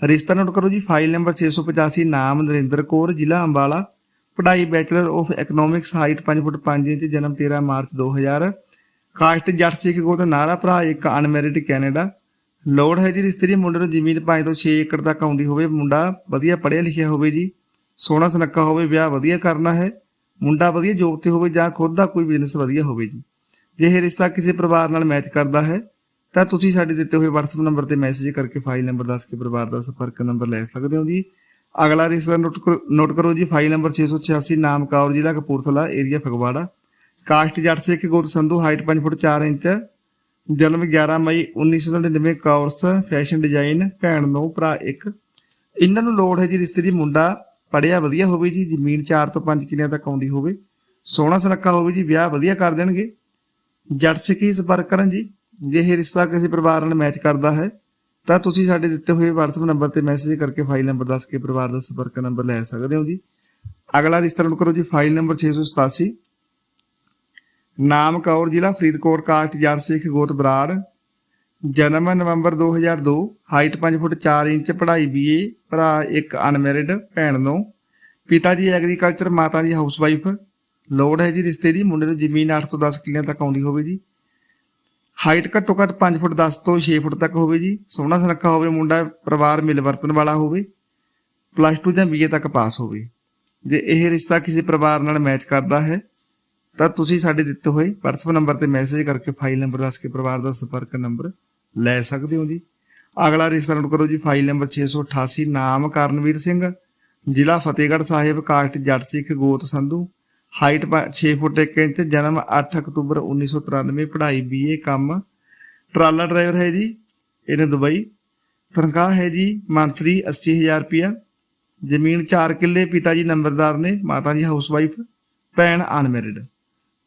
ਰਿਸ਼ਤਾ ਨੋਟ ਕਰੋ ਜੀ, ਫਾਈਲ ਨੰਬਰ 685 ਨਾਮ ਨਰਿੰਦਰ ਕੌਰ, ਜ਼ਿਲ੍ਹਾ ਅੰਬਾਲਾ। ਪੜ੍ਹਾਈ bachelor of economics, height 5 foot 5 inch, ਜਨਮ 13 ਮਾਰਚ 2000 ਕਾਸਟ ਜੱਟ ਸਿੱਖ ਗੋਤ ਨਾਰਾ ਭਰਾ, ਇੱਕ ਅਨਮੈਰਿਡ ਕੈਨੇਡਾ। ਲੋੜ ਹੈ ਜੀ ਰਿਸ਼ਤੇ ਮੁੰਡੇ ਨੂੰ ਜ਼ਮੀਨ 5 ਤੋਂ 6 ਏਕੜ ਤੱਕ ਆਉਂਦੀ ਹੋਵੇ। ਮੁੰਡਾ ਵਧੀਆ ਪੜ੍ਹਿਆ ਲਿਖਿਆ ਹੋਵੇ ਜੀ, ਸੋਹਣਾ ਸੁਨੱਖਾ ਹੋਵੇ, ਵਿਆਹ ਵਧੀਆ ਕਰਨਾ ਹੈ। ਮੁੰਡਾ ਵਧੀਆ ਜੋਬ ਤੇ ਹੋਵੇ ਜਾਂ ਖੁਦ ਦਾ ਕੋਈ ਬਿਜ਼ਨਸ ਵਧੀਆ ਹੋਵੇ ਜੀ। ਜੇ ਇਹ ਰਿਸ਼ਤਾ ਕਿਸੇ ਪਰਿਵਾਰ ਨਾਲ ਮੈਚ ਕਰਦਾ ਹੈ ਤਾਂ ਤੁਸੀਂ ਸਾਡੇ ਦਿੱਤੇ ਹੋਏ WhatsApp ਨੰਬਰ ਤੇ ਮੈਸੇਜ ਕਰਕੇ ਫਾਈਲ ਨੰਬਰ ਦੱਸ ਕੇ ਪਰਿਵਾਰ ਦਾ ਸੰਪਰਕ ਨੰਬਰ ਲੈ ਸਕਦੇ ਹੋ ਜੀ। ਅਗਲਾ ਰਿਸ਼ਤਾ ਨੋਟ ਕਰੋ- ਨੋਟ ਕਰੋ ਜੀ ਫਾਈਲ ਨੰਬਰ 686 ਨਾਮ ਕੌਰ ਜ਼ਿਲ੍ਹਾ ਕਪੂਰਥਲਾ ਏਰੀਆ ਫਗਵਾੜਾ। ਕਾਸਟ ਜੱਟ ਸਿੱਖ ਗੋਤ ਸੰਧੂ ਹਾਈਟ 5 ਫੁੱਟ 4 ਇੰਚ। ਜਨਮ 11 ਮਈ 1999 ਕੌਰਸ ਫੈਸ਼ਨ ਡਿਜ਼ਾਈਨ ਭੈਣ ਨੂੰ, ਭਰਾ ਇੱਕ। ਇਹਨਾਂ ਨੂੰ ਲੋੜ ਹੈ ਜੀ ਰਿਸ਼ਤੇ ਦੀ, ਮੁੰਡਾ ਪੜਿਆ ਵਧੀਆ ਹੋਵੇ ਜੀ, ਜ਼ਮੀਨ 4 ਤੋਂ 5 ਕਿੱਲਿਆਂ ਤੱਕ ਆਉਂਦੀ ਹੋਵੇ। ਸੋਹਣਾ ਸੁਨੱਖਾ ਹੋਵੇ ਜੀ, ਵਿਆਹ ਵਧੀਆ ਕਰ ਦੇਣਗੇ। ਜੱਟ ਸਿੱਖ ਹੀ ਸੰਪਰਕ ਕਰਨ ਜੀ। ਜੇ ਇਹ ਰਿਸ਼ਤਾ ਕਿਸੇ ਪਰਿਵਾਰ ਨਾਲ ਮੈਚ ਕਰਦਾ ਹੈ, ਤਾਂ ਤੁਸੀਂ ਸਾਡੇ ਦਿੱਤੇ ਹੋਏ WhatsApp ਨੰਬਰ ਤੇ ਮੈਸੇਜ ਕਰਕੇ ਫਾਈਲ ਨੰਬਰ ਦੱਸ ਕੇ ਪਰਿਵਾਰ ਦਾ ਸੰਪਰਕ ਨੰਬਰ ਲੈ ਸਕਦੇ ਹੋ ਜੀ। ਅਗਲਾ ਰਿਸ਼ਤਾ ਨੋਟ ਕਰੋ ਜੀ ਫਾਈਲ ਨੰਬਰ 687 ਨਾਮ ਕੌਰ, ਜ਼ਿਲ੍ਹਾ ਫਰੀਦਕੋਟ, ਕਾਸਟ ਜੱਟ ਸਿੱਖ ਗੋਤ ਬਰਾੜ। ਜਨਮ ਨਵੰਬਰ 2002 ਹਾਈਟ 5 ਫੁੱਟ 4 ਇੰਚ, ਪੜ੍ਹਾਈ ਬੀਏ ਭਰਾ ਇੱਕ ਅਨਮੈਰਿਡ ਭੈਣ ਨੂੰ। ਪਿਤਾ ਜੀ ਐਗਰੀਕਲਚਰ ਮਾਤਾ ਜੀ ਹਾਊਸਵਾਈਫ ਲੋੜ ਹੈ ਜੀ ਰਿਸ਼ਤੇ ਦੀ, ਮੁੰਡੇ ਨੂੰ ਜ਼ਮੀਨ 8 ਤੋਂ 10 ਕਿੱਲਿਆਂ ਤੱਕ ਆਉਂਦੀ ਹੋਵੇ ਜੀ। ਹਾਈਟ ਘੱਟੋ ਘੱਟ 5 ਫੁੱਟ 10 ਤੋਂ 6 ਫੁੱਟ ਤੱਕ ਹੋਵੇ ਜੀ। ਸੋਹਣਾ ਸੁਨੱਖਾ ਹੋਵੇ, ਮੁੰਡਾ ਪਰਿਵਾਰ ਮਿਲਵਰਤਨ ਵਾਲਾ ਹੋਵੇ ਪਲੱਸ 2 ਜਾਂ ਬੀਏ ਤੱਕ ਪਾਸ ਹੋਵੇ। ਜੇ ਇਹ ਰਿਸ਼ਤਾ ਕਿਸੇ ਪਰਿਵਾਰ ਨਾਲ ਮੈਚ ਕਰਦਾ ਹੈ, ਤਾਂ ਤੁਸੀਂ ਸਾਡੇ ਦਿੱਤੇ ਹੋਏ WhatsApp ਨੰਬਰ ਤੇ ਮੈਸੇਜ ਕਰਕੇ ਫਾਈਲ ਨੰਬਰ ਦੱਸ ਕੇ ਪਰਿਵਾਰ ਦਾ ਸੰਪਰਕ ਨੰਬਰ ਲੈ ਸਕਦੇ ਹੋ ਜੀ। ਅਗਲਾ ਰਿਸ਼ਤਾ ਨੋਟ ਕਰੋ ਜੀ ਫਾਈਲ ਨੰਬਰ 688 ਨਾਮ ਕਰਨਵੀਰ ਸਿੰਘ, ਜ਼ਿਲ੍ਹਾ ਫਤਿਹਗੜ੍ਹ ਸਾਹਿਬ, ਕਾਸਟ, ਜੱਟ ਸਿੱਖ, ਗੋਤ ਸੰਧੂ। ਹਾਈਟ 6 ਫੁੱਟ 1 ਇੰਚ, ਜਨਮ 8 ਅਕਤੂਬਰ 1993 ਪੜ੍ਹਾਈ ਬੀਏ ਕੰਮ। ਟਰਾਲਾ ਡਰਾਈਵਰ ਹੈ ਜੀ ਇਹਨੇ ਦੁਬਈ। ਤਨਖਾਹ ਹੈ ਜੀ ਮੰਥਲੀ 80000 ਰੁਪਿਆ ਜ਼ਮੀਨ 4 ਕਿੱਲੇ ਪਿਤਾ ਜੀ ਨੰਬਰਦਾਰ ਨੇ ਮਾਤਾ ਜੀ ਹਾਊਸਵਾਈਫ, ਭੈਣ ਅਨਮੈਰਿਡ।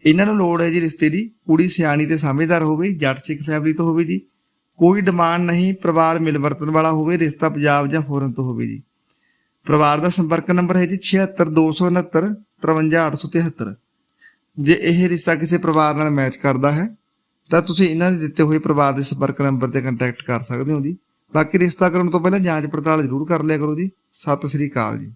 ਇਹਨਾਂ ਨੂੰ ਲੋੜ ਹੈ ਜੀ ਰਿਸ਼ਤੇ ਦੀ, ਕੁੜੀ ਸਿਆਣੀ ਤੇ ਸਮਝਦਾਰ ਹੋਵੇ, ਜੱਟ ਸਿੱਖ ਫੈਮਿਲੀ ਤੋਂ ਹੋਵੇ ਜੀ। ਕੋਈ ਡਿਮਾਂਡ ਨਹੀਂ, ਪਰਿਵਾਰ ਮਿਲਵਰਤਨ ਵਾਲਾ ਹੋਵੇ, ਰਿਸ਼ਤਾ ਪੰਜਾਬ ਜਾਂ ਫੋਰਨ ਤੋਂ ਹੋਵੇ ਜੀ। ਪਰਿਵਾਰ ਦਾ ਸੰਪਰਕ ਨੰਬਰ ਹੈ ਜੀ 76269 53873 ਜੇ ਇਹ ਰਿਸ਼ਤਾ ਕਿਸੇ ਪਰਿਵਾਰ ਨਾਲ ਮੈਚ ਕਰਦਾ ਹੈ, ਤਾਂ ਤੁਸੀਂ ਇਹਨਾਂ ਦੇ ਦਿੱਤੇ ਹੋਏ ਪਰਿਵਾਰ ਦੇ ਸੰਪਰਕ ਨੰਬਰ ਤੇ ਕੰਟੈਕਟ ਕਰ ਸਕਦੇ ਹੋ ਜੀ। ਬਾਕੀ ਰਿਸ਼ਤਾ ਕਰਨ ਤੋਂ ਪਹਿਲਾਂ ਜਾਂਚ ਪੜਤਾਲ ਜ਼ਰੂਰ ਕਰ ਲਿਆ ਕਰੋ ਜੀ। ਸਤਿ ਸ੍ਰੀ ਅਕਾਲ ਜੀ।